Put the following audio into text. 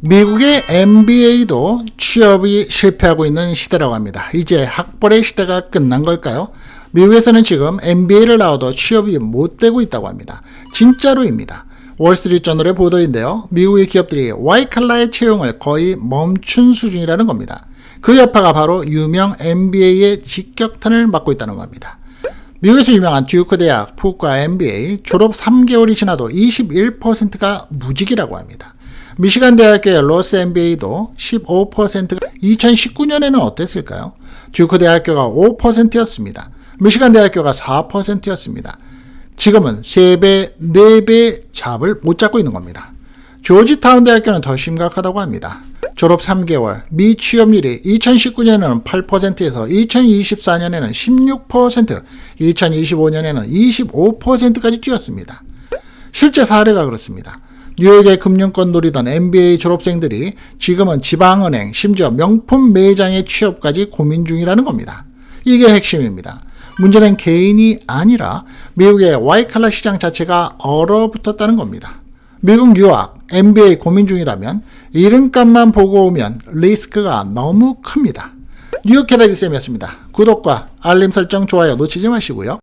미국의 MBA도 취업이 실패하고 있는 시대라고 합니다. 이제 학벌의 시대가 끝난 걸까요? 미국에서는 지금 MBA를 나와도 취업이 못 되고 있다고 합니다. 진짜로입니다. 월스트리트 저널의 보도인데요. 미국의 기업들이 와이칼라의 채용을 거의 멈춘 수준이라는 겁니다. 그 여파가 바로 유명 MBA의 직격탄을 맞고 있다는 겁니다. 미국에서 유명한 듀크 대학 푸과 MBA 졸업 3개월이 지나도 21%가 무직이라고 합니다. 미시간 대학교의 로스 MBA도 15%가 2019년에는 어땠을까요? 듀크 대학교가 5%였습니다. 미시간 대학교가 4%였습니다. 지금은 3배, 4배 잡을 못 잡고 있는 겁니다. 조지타운 대학교는 더 심각하다고 합니다. 졸업 3개월, 미취업률이 2019년에는 8%에서 2024년에는 16%, 2025년에는 25%까지 뛰었습니다. 실제 사례가 그렇습니다. 뉴욕의 금융권 노리던 MBA 졸업생들이 지금은 지방은행, 심지어 명품 매장의 취업까지 고민 중이라는 겁니다. 이게 핵심입니다. 문제는 개인이 아니라 미국의 와이칼라 시장 자체가 얼어붙었다는 겁니다. 미국 유학, MBA 고민 중이라면 이름값만 보고 오면 리스크가 너무 큽니다. 뉴욕 캐다리쌤이었습니다. 구독과 알림 설정, 좋아요 놓치지 마시고요.